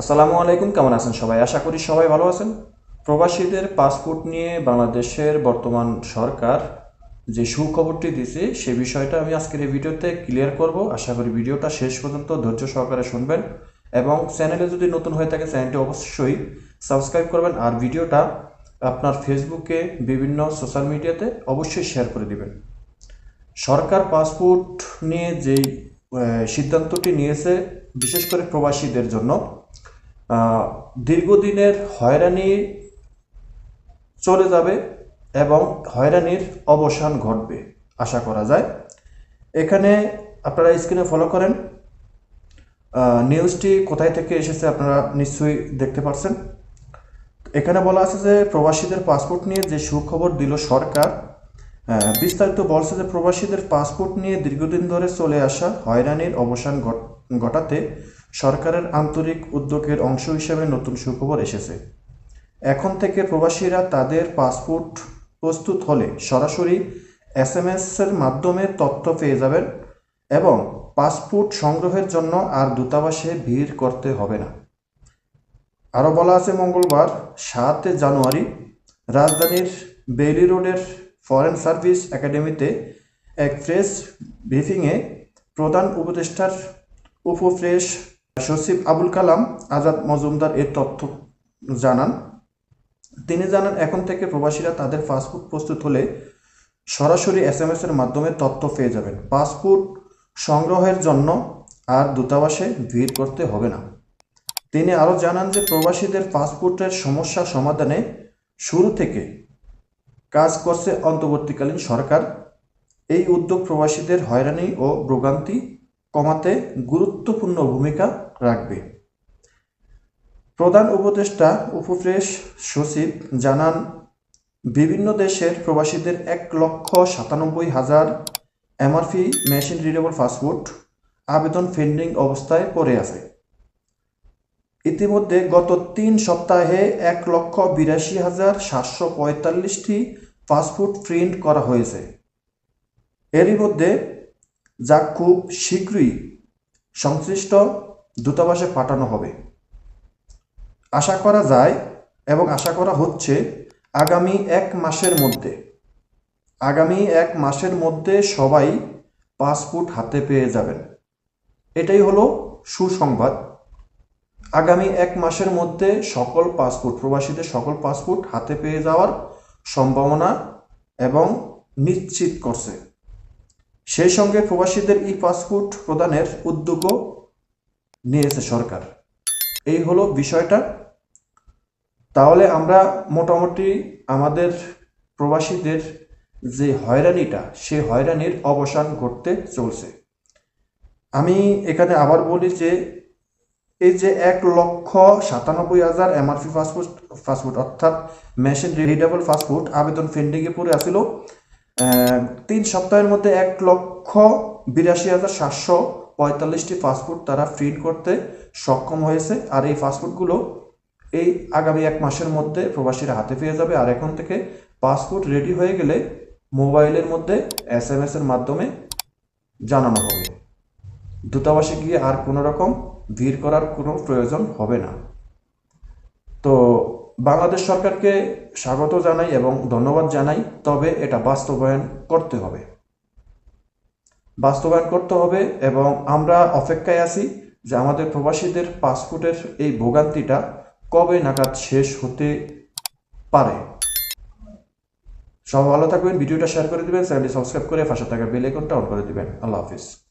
আসসালামু আলাইকুম, কেমন আছেন সবাই? আশা করি সবাই ভালো আছেন। প্রবাসীদের পাসপোর্ট নিয়ে বাংলাদেশের বর্তমান সরকার যে সুখবরটি দিছে সে বিষয়টা আমি আজকের এই ভিডিওতে ক্লিয়ার করব। আশা করি ভিডিওটা শেষ পর্যন্ত ধৈর্য সহকারে শুনবেন এবং চ্যানেলে যদি নতুন হয়ে থাকে চ্যানেলটি অবশ্যই সাবস্ক্রাইব করবেন আর ভিডিওটা আপনার ফেসবুকে বিভিন্ন সোশ্যাল মিডিয়াতে অবশ্যই শেয়ার করে দিবেন। সরকার পাসপোর্ট নিয়ে যেই সিদ্ধান্তটি নিয়েছে, বিশেষ করে প্রবাসীদের জন্য দীর্ঘদিনের হয়রানি চলে যাবে এবং হয়রানির অবসান ঘটবে, আশা করা যায়। এখানে আপনারা স্ক্রিনে ফলো করেন। নিউজটি কোথায় থেকে এসেছে আপনারা নিশ্চয়ই দেখতে পাচ্ছেন এখানে বলা আছে যে প্রবাসীদের পাসপোর্ট নিয়ে যে সুখবর দিল সরকার বিস্তারিত বলছে যে প্রবাসীদের পাসপোর্ট নিয়ে দীর্ঘদিন ধরে চলে আসা হয়রানির অবসান ঘট- ঘটাতে সরকারের আন্তরিক উদ্যোগের অংশ হিসেবে নতুন সুখবর এসেছে। এখন থেকে প্রবাসীরা তাদের পাসপোর্ট প্রস্তুত হলে সরাসরি এস এম এর মাধ্যমে তথ্য পেয়ে যাবেন এবং পাসপোর্ট সংগ্রহের জন্য আর দূতাবাসে ভিড় করতে হবে না। আরও বলা আছে, মঙ্গলবার সাত জানুয়ারি রাজধানীর বেইলি রোডের ফরেন সার্ভিস একাডেমিতে এক প্রেস ব্রিফিংয়ে প্রধান উপদেষ্টার উপপ্রেস সচিব আবুল কালাম আজাদ মজুমদার এর তথ্য জানান। তিনি জানান, এখন থেকে প্রবাসীরা তাদের পাসপোর্ট প্রস্তুত হলে সরাসরি এস এম এর মাধ্যমে তথ্য পেয়ে যাবেন। পাসপোর্ট সংগ্রহের জন্য আর দূতাবাসে ভিড় করতে হবে না। তিনি আরও জানান যে, প্রবাসীদের পাসপোর্টের সমস্যা সমাধানে শুরু থেকে কাজ করছে অন্তর্বর্তীকালীন সরকার। এই উদ্যোগ প্রবাসীদের হয়রানি ও ভোগান্তি কমাতে গুরুত্বপূর্ণ ভূমিকা রাখবে। প্রধান উপদেষ্টা উপপ্রেস সচিব জানান, বিভিন্ন দেশের প্রবাসীদের এক লক্ষ সাতানব্বই হাজার এমআরপি মেশিন রিডেবল পাসপোর্ট আবেদন পেন্ডিং অবস্থায় পড়ে আছে। ইতিমধ্যে গত তিন সপ্তাহে এক লক্ষ বিরাশি হাজার সাতশো পঁয়তাল্লিশটি পাসপোর্ট প্রিন্ট করা হয়েছে। এরই মধ্যে যা খুব শীঘ্রই সংশ্লিষ্ট দূতাবাসে পাঠানো হবে। আশা করা যায় এবং আশা করা হচ্ছে আগামী এক মাসের মধ্যে, আগামী এক মাসের মধ্যে সবাই পাসপোর্ট হাতে পেয়ে যাবেন। এটাই হলো সুসংবাদ। আগামী এক মাসের মধ্যে সকল পাসপোর্ট, প্রবাসীদের সকল পাসপোর্ট হাতে পেয়ে যাওয়ার সম্ভাবনা এবং নিশ্চিত করছে। সেই সঙ্গে প্রবাসীদের ই পাসপোর্ট প্রদানের উদ্যোগও নিয়েছে সরকার। এই হলো বিষয়টা। তাহলে আমরা মোটামুটি আমাদের প্রবাসীদের যে হয়রানিটা সে হয়রানির অবসান ঘটতে চলছে। আমি এখানে আবার বলি যে, এই যে এক লক্ষ সাতানব্বই হাজার এমআরপি পাসপোর্ট পাসপোর্ট অর্থাৎ মেশিন রিডেবল পাসপোর্ট আবেদন পেন্ডিংয়ে পড়ে আসিল। তিন সপ্তাহের মধ্যে এক লক্ষ বিরাশি হাজার সাতশো পঁয়তাল্লিশটি পাসপোর্ট তারা প্রিন্ট করতে সক্ষম হয়েছে। আর এই পাসপোর্টগুলো এই আগামী এক মাসের মধ্যে প্রবাসীরা হাতে পেয়ে যাবে। আর এখন থেকে পাসপোর্ট রেডি হয়ে গেলে মোবাইলের মধ্যে এস এম এর মাধ্যমে জানানো হবে। দূতাবাসে গিয়ে আর কোনো রকম ভিড় করার কোনো প্রয়োজন হবে না। তো বাংলাদেশ সরকারকে স্বাগত জানাই এবং ধন্যবাদ জানাই, তবে এটা বাস্তবায়ন করতে হবে। বাস্তবায়ন করতে হবে এবং আমরা অপেক্ষায় আছি যে আমাদের প্রবাসীদের পাসপোর্টের এই ভোগান্তিটা কবে নাগাদ শেষ হতে পারে। সব ভালো থাকবেন, ভিডিওটা শেয়ার করে দিবেন, চ্যানেলটি সাবস্ক্রাইব করে পাশে থাকা বেল আইকনটা অন করে দিবেন। আল্লাহ হাফিজ।